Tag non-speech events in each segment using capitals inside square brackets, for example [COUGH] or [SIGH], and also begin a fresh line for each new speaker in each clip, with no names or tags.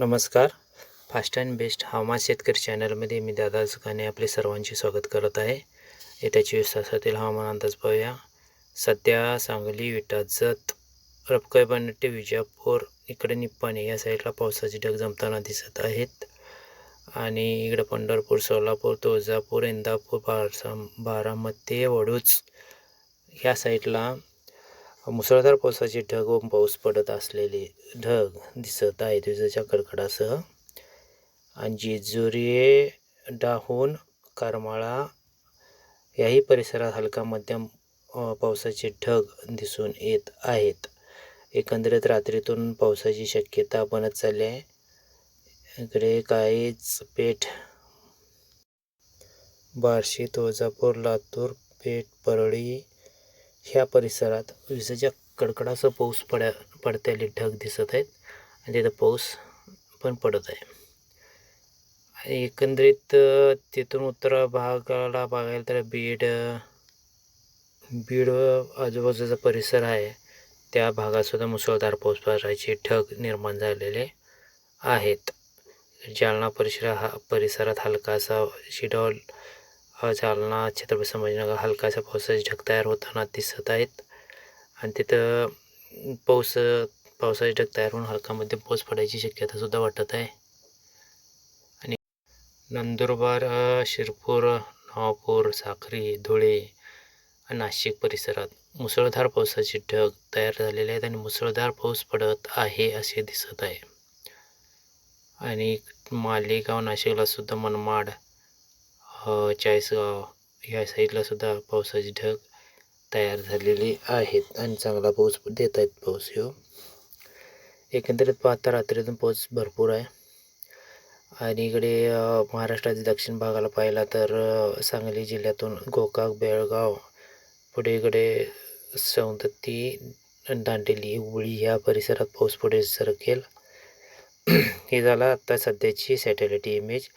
नमस्कार. Fast and best हवामान शेतकरी चॅनलमध्ये मी दादा सुखाने आपले सर्वांचे स्वागत करत आहे. येत्या चोवीस तासातील हवामान अंदाज पाहूया. सध्या सांगली विटा जत रपकाय बनट्टी विजापूर इकडे निप्पाणे या साईडला पावसाचे ढग जमताना दिसत आहेत. आणि इकडं पंढरपूर सोलापूर तुळजापूर इंदापूर बारसा बारामती वडूच ह्या साईडला मुसळधार पावसाचे ढग व पाऊस पडत असलेले ढग दिसत आहेत विजेच्या कडकडासह आणि जेजुरी डाहून करमाळा याही परिसरात हलका मध्यम पावसाचे ढग दिसून येत आहेत. एकंदरीत रात्रीतून पावसाची शक्यता बनत चालली आहे. इकडे काहीच पेठ बार्शी तुळजापूर लातूर पेठ परळी ह्या परिसरात विजेच्या कडकडासह पाऊस पड्या पडत्याले ढग दिसत आहेत. आणि तिथं पाऊस पण पडत आहे. आणि एकंदरीत तिथून उत्तर भागाला बघायला तर बीड बीड व आजूबाजूचा परिसर आहे. त्या भागातसुद्धा मुसळधार पाऊस पडायचे ढग निर्माण झालेले आहेत. जालना परिसर हा परिसरात हलकासा शिडॉल जालना छत्रपती संभाजीनगर हलकासा पावसाचे ढग तयार होताना दिसत आहेत. आणि तिथं पाऊस पावसाचे ढग तयार होऊन हलकामध्ये पाऊस पडायची शक्यतासुद्धा वाटत आहे. आणि नंदुरबार शिरपूर नवापूर साखरी धुळे नाशिक परिसरात मुसळधार पावसाचे ढग तयार झालेले आहेत आणि मुसळधार पाऊस पडत आहे असे दिसत आहे. आणि मालेगाव नाशिकला सुद्धा मनमाड चाळीसगाव या साईडला सुद्धा पावसाचे ढग तयार झालेले आहेत आणि चांगला पाऊस देत आहेत पाऊस ह्यो एकंदरीत पाहता रात्रीतून पाऊस भरपूर आहे. आणि इकडे महाराष्ट्राच्या दक्षिण भागाला पाहिला तर सांगली जिल्ह्यातून गोकाक बेळगाव पुढे इकडे सौंदत्ती दांडेली उळी ह्या परिसरात पाऊस पुढे सरकेल. [CLEARS THROAT] हे झालं आत्ता सध्याची सॅटेलाईट इमेज.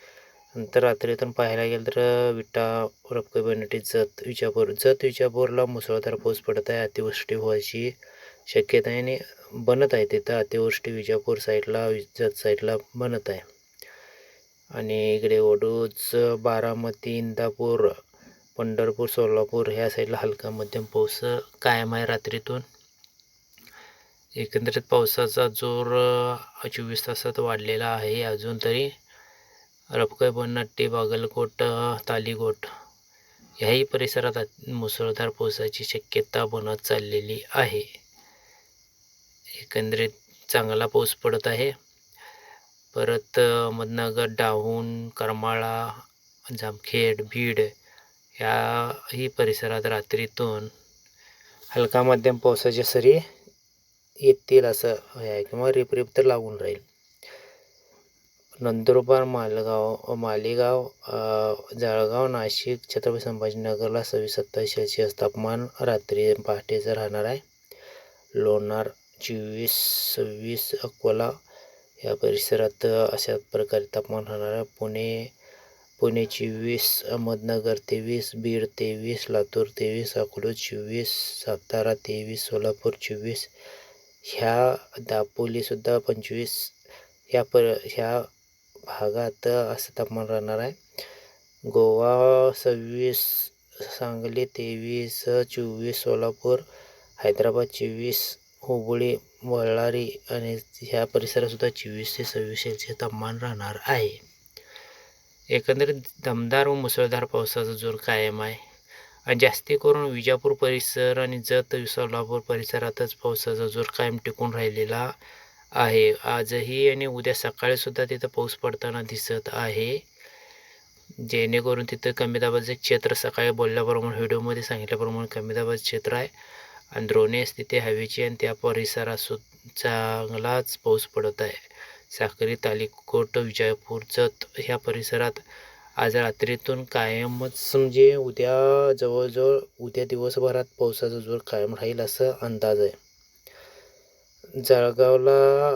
नंतर रात्रीतून पाहायला गेलं तर विटा रपकई बनटी जत विजापूर जत विजापूरला मुसळधार पाऊस पडत आहे अतिवृष्टी व्हायची शक्यता आहे आणि बनत आहे. तिथं अतिवृष्टी विजापूर साईडला वि- जत साईडला बनत आहे. आणि इकडे ओडूज बारामती इंदापूर पंढरपूर सोलापूर ह्या साईडला हलका मध्यम पाऊस कायम आहे रात्रीतून. एकंदरीत पावसाचा जोर चोवीस तासात वाढलेला आहे. अजून तरी रपकाई बनट्टी बागलकोट तालीगोट तालीकोट ह्याही परिसरात मुसळधार पावसाची शक्यता बनत चाललेली आहे. एकंदरीत चांगला पाऊस पडत आहे. परत मधनगर डाहून करमाळा जामखेड बीड ह्याही परिसरात रात्रीतून हलका मध्यम पावसाच्या सरी येतील असं आहे. किंवा रिपरिप तर लागून राहील. नंदुरबार मालगाव मालेगाव जळगाव नाशिक छत्रपती संभाजीनगरला सव्वीस सत्तावीस सेल्सिअस तापमान रात्री पहाटेचं राहणार आहे. लोणार चोवीस सव्वीस अकोला या परिसरात अशा प्रकारे तापमान राहणार आहे. पुणे पुणे चोवीस अहमदनगर तेवीस बीड तेवीस लातूर तेवीस अकोला चोवीस सातारा तेवीस सोलापूर चोवीस ह्या दापोलीसुद्धा पंचवीस ह्या पर ह्या भागात असं तापमान राहणार आहे. गोवा सव्वीस सांगली तेवीस चोवीस सोलापूर हैदराबाद चोवीस हुबळी बಳ್ಳारी आणि ह्या परिसरातसुद्धा चोवीस ते सव्वीस सेल्सिअस तापमान राहणार आहे. एकंदरीत दमदार व मुसळधार पावसाचा जोर कायम आहे. आणि जास्ती करून विजापूर परिसर आणि जत सोलापूर परिसरातच पावसाचा जोर कायम टिकून राहिलेला आहे. आजही आणि उद्या सकाळीसुद्धा तिथं पाऊस पडताना दिसत आहे. जेणेकरून तिथं कमी दाबाचं क्षेत्र सकाळी बोलल्याप्रमाणे व्हिडिओमध्ये सांगितल्याप्रमाणे कमी दाबाचं क्षेत्र आहे. आणि द्रोणेस स्थिती हवेची आणि त्या परिसरात सु चांगलाच पाऊस पडत आहे. साक्री तालिकोट विजयपूर जत ह्या परिसरात आज रात्रीतून कायमच म्हणजे उद्या जवळजवळ उद्या दिवसभरात पावसाचा जोर कायम राहील असं अंदाज आहे. जळगावला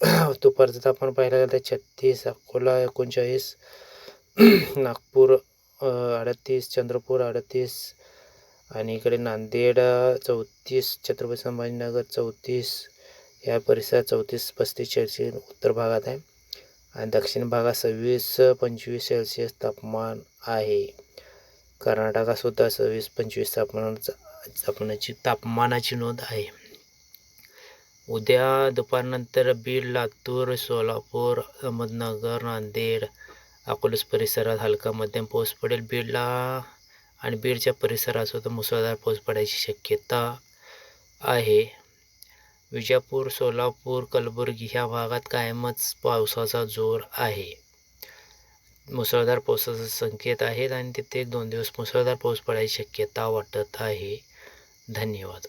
[CLEARS THROAT] दुपारचं तापमान पाहायला गेलं तर छत्तीस अकोला एकोणचाळीस [CLEARS THROAT] नागपूर अडतीस चंद्रपूर अडतीस आणि इकडे नांदेड चौतीस छत्रपती संभाजीनगर चौतीस या परिसरात चौतीस पस्तीस सेल्सिअस उत्तर भागात आहे आणि दक्षिण भागात सव्वीस पंचवीस सेल्सिअस तापमान आहे. कर्नाटकातसुद्धा सव्वीस पंचवीस तापमानाचा तापमानाची तापमानाची नोंद आहे. उद्या दुपारनंतर बीड लातूर सोलापूर अहमदनगर नांदेड अकोलेस परिसरात हलका मध्यम पाऊस पडेल. बीडला आणि बीडच्या परिसरात सुद्धा मुसळधार पाऊस पडायची शक्यता आहे. विजापूर सोलापूर कलबुर्गी ह्या भागात कायमच पावसाचा जोर आहे. मुसळधार पावसाचे संकेत आहेत आणि तिथे एक दोन दिवस मुसळधार पाऊस पडायची शक्यता वाटत आहे. धन्यवाद.